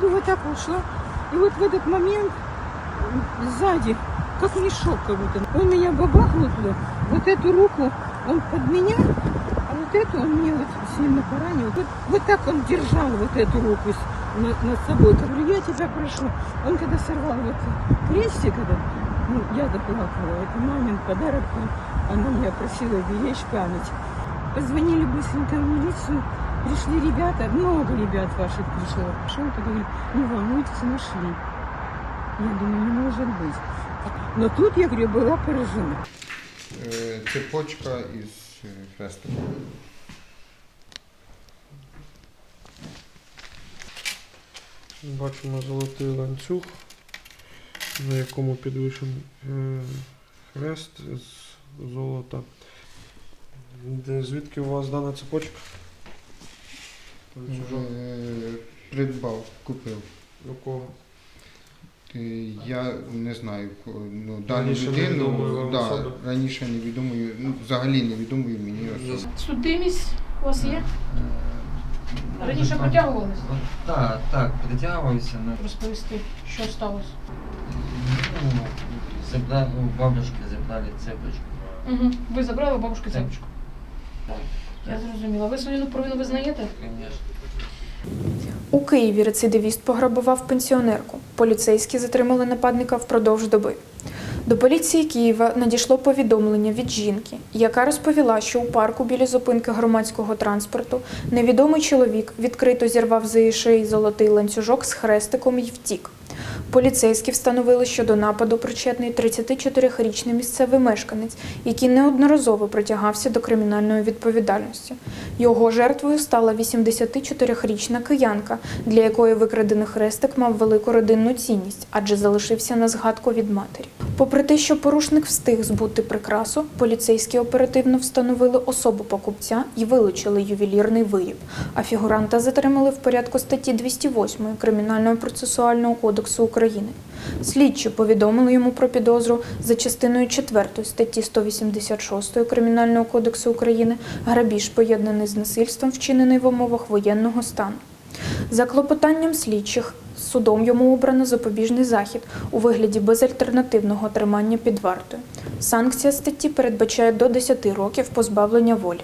так ушла. И вот в этот момент сзади, как мешок как будто, он меня бабахнул туда, вот эту руку он под меня, а вот эту он мне вот сильно поранил. Вот, вот так он держал вот эту руку с- на- над собой. Я говорю, я тебя прошу. Он когда сорвал вот крестик, когда, ну, я доплакала, это мамин подарок, она меня просила беречь память. Позвонили быстренько в милицию, пришли ребята, много ребят ваших пришло. Пришел, говорит, не волнуйтесь, нашли. Я думаю, не может быть. Но тут, я говорю, была поражена. Е, Цепочка із хрестиком. Бачимо золотий ланцюг, на якому підвішений е, хрест з золота. Звідки у вас дана цепочка? Ланцюжок. Е, Придбав, купив. До кого? Е, Я не знаю, ну, дану Раніше людину да, особи? раніше невідомою, ну, взагалі невідомою мені особи. Судимість у вас є? Раніше притягувалися? Так, так, притягувався, ну, Розповісти, що сталося. ну, забрали, у бабушки забрали цепочку. Угу. Ви забрали у бабушки цепочку. Так, Я зрозуміла. Ви свою провину визнаєте? У Києві рецидивіст пограбував пенсіонерку. Поліцейські затримали нападника впродовж доби. До поліції Києва надійшло повідомлення від жінки, яка розповіла, що у парку біля зупинки громадського транспорту невідомий чоловік відкрито зірвав з її шиї золотий ланцюжок з хрестиком і втік. Поліцейські встановили, що до нападу причетний 34-річний місцевий мешканець, який неодноразово притягався до кримінальної відповідальності. Його жертвою стала 84-річна киянка, для якої викрадений хрестик мав велику родинну цінність, адже залишився на згадку від матері. Попри те, що порушник встиг збути прикрасу, поліцейські оперативно встановили особу покупця і вилучили ювелірний виріб. А фігуранта затримали в порядку статті 208 Кримінального процесуального кодексу України. Слідчі повідомили йому про підозру за частиною 4 статті 186 Кримінального кодексу України грабіж поєднаний з насильством, вчинений в умовах воєнного стану. За клопотанням слідчих судом йому обрано запобіжний захід у вигляді безальтернативного тримання під вартою. Санкція статті передбачає до 10 років позбавлення волі.